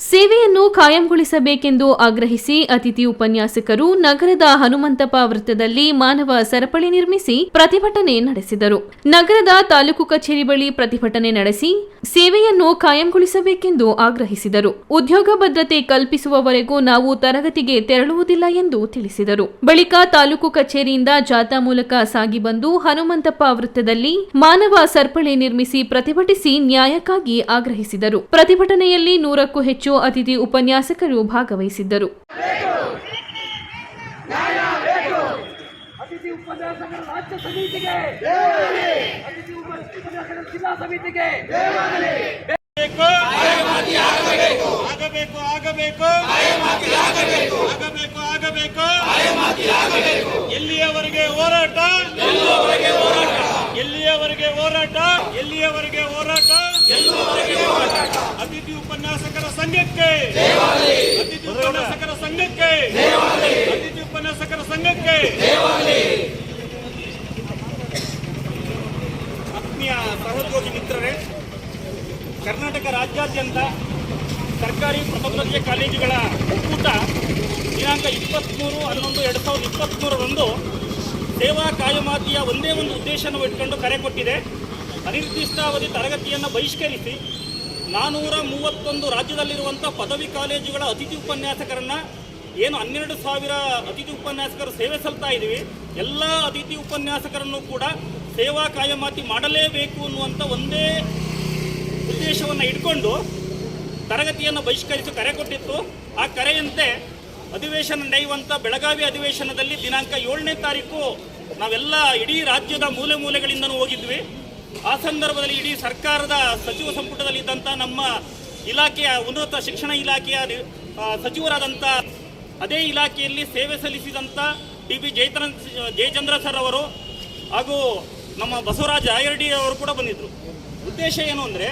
ಸೇವೆಯನ್ನು ಕಾಯಂಗೊಳಿಸಬೇಕೆಂದು ಆಗ್ರಹಿಸಿ ಅತಿಥಿ ಉಪನ್ಯಾಸಕರು ನಗರದ ಹನುಮಂತಪ್ಪ ವೃತ್ತದಲ್ಲಿ ಮಾನವ ಸರಪಳಿ ನಿರ್ಮಿಸಿ ಪ್ರತಿಭಟನೆ ನಡೆಸಿದರು. ನಗರದ ತಾಲೂಕು ಕಚೇರಿ ಬಳಿ ಪ್ರತಿಭಟನೆ ನಡೆಸಿ ಸೇವೆಯನ್ನು ಕಾಯಂಗೊಳಿಸಬೇಕೆಂದು ಆಗ್ರಹಿಸಿದರು. ಉದ್ಯೋಗ ಭದ್ರತೆ ಕಲ್ಪಿಸುವವರೆಗೂ ನಾವು ತರಗತಿಗೆ ತೆರಳುವುದಿಲ್ಲ ಎಂದು ತಿಳಿಸಿದರು. ಬಳಿಕ ತಾಲೂಕು ಕಚೇರಿಯಿಂದ ಜಾಥಾ ಮೂಲಕ ಸಾಗಿ ಬಂದು ಹನುಮಂತಪ್ಪ ವೃತ್ತದಲ್ಲಿ ಮಾನವ ಸರಪಳಿ ನಿರ್ಮಿಸಿ ಪ್ರತಿಭಟಿಸಿ ನ್ಯಾಯಕ್ಕಾಗಿ ಆಗ್ರಹಿಸಿದರು. ಪ್ರತಿಭಟನೆಯಲ್ಲಿ ನೂರಕ್ಕೂ ಹೆಚ್ಚು ಅತಿಥಿ ಉಪನ್ಯಾಸಕರು ಭಾಗವಹಿಸಿದ್ದರು. ಅತಿಥಿ ಉಪನ್ಯಾಸಕರ ಆಗಬೇಕು ಎಲ್ಲಿಯವರೆಗೆ ಹೋರಾಟ? ಎಲ್ಲಿಯವರೆಗೆ ಹೋರಾಟ? ಎಲ್ಲಿಯವರೆಗೆ ಹೋರಾಟ? ಸಂಘಕ್ಕೆ. ಅತಿಥಿ ಉಪನ್ಯಾಸಕರ ಸಂಘಕ್ಕೆ. ಅತಿಥಿ ಉಪನ್ಯಾಸಕರ ಸಂಘಕ್ಕೆ. ಆತ್ಮೀಯ ಸಹೋದ್ಯೋಗಿ ಮಿತ್ರರೇ ಕರ್ನಾಟಕ ರಾಜ್ಯಾದ್ಯಂತ ಸರ್ಕಾರಿ ಪ್ರಥಮ ದರ್ಜೆ ಕಾಲೇಜುಗಳ ಒಕ್ಕೂಟ ದಿನಾಂಕ ಇಪ್ಪತ್ತ್ಮೂರು ಹನ್ನೊಂದು ಎರಡು ಸಾವಿರದ ಇಪ್ಪತ್ತ್ಮೂರರಂದು ಸೇವಾ ಕಾಯಮಾತಿಯ ಒಂದೇ ಒಂದು ಉದ್ದೇಶವನ್ನು ಇಟ್ಕೊಂಡು ಕರೆ ಕೊಟ್ಟಿದೆ. ಅನಿರ್ದಿಷ್ಟಾವಧಿ ತರಗತಿಯನ್ನು ಬಹಿಷ್ಕರಿಸಿ ನಾನ್ನೂರ ಮೂವತ್ತೊಂದು ರಾಜ್ಯದಲ್ಲಿರುವಂಥ ಪದವಿ ಕಾಲೇಜುಗಳ ಅತಿಥಿ ಉಪನ್ಯಾಸಕರನ್ನ ಏನು ಹನ್ನೆರಡು ಸಾವಿರ ಅತಿಥಿ ಉಪನ್ಯಾಸಕರು ಸೇವೆ ಸಲ್ತಾ ಇದ್ದೀವಿ. ಎಲ್ಲ ಅತಿಥಿ ಉಪನ್ಯಾಸಕರನ್ನು ಕೂಡ ಸೇವಾ ಕಾಯಮಾತಿ ಮಾಡಲೇಬೇಕು ಅನ್ನುವಂಥ ಒಂದೇ ಉದ್ದೇಶವನ್ನು ಇಟ್ಕೊಂಡು ತರಗತಿಯನ್ನು ಬಹಿಷ್ಕರಿಸಿ ಕರೆ ಕೊಟ್ಟಿತ್ತು. ಆ ಕರೆಯಂತೆ ಅಧಿವೇಶನ ನಡೆಯುವಂಥ ಬೆಳಗಾವಿ ಅಧಿವೇಶನದಲ್ಲಿ ದಿನಾಂಕ ಏಳನೇ ತಾರೀಕು ನಾವೆಲ್ಲ ಇಡೀ ರಾಜ್ಯದ ಮೂಲೆ ಮೂಲೆಗಳಿಂದನೂ ಹೋಗಿದ್ವಿ. ಆ ಸಂದರ್ಭದಲ್ಲಿ ಇಡೀ ಸರ್ಕಾರದ ಸಚಿವ ಸಂಪುಟದಲ್ಲಿದ್ದಂಥ ನಮ್ಮ ಇಲಾಖೆಯ ಉನ್ನತ ಶಿಕ್ಷಣ ಇಲಾಖೆಯ ಸಚಿವರಾದಂಥ ಅದೇ ಇಲಾಖೆಯಲ್ಲಿ ಸೇವೆ ಸಲ್ಲಿಸಿದಂಥ D B Jayachandra Jayachandra sir ಅವರು ಹಾಗೂ ನಮ್ಮ ಬಸವರಾಜ ಆಯರ್ಡಿ ಅವರು ಕೂಡ ಬಂದಿದ್ದರು ಉದ್ದೇಶ ಏನು ಅಂದರೆ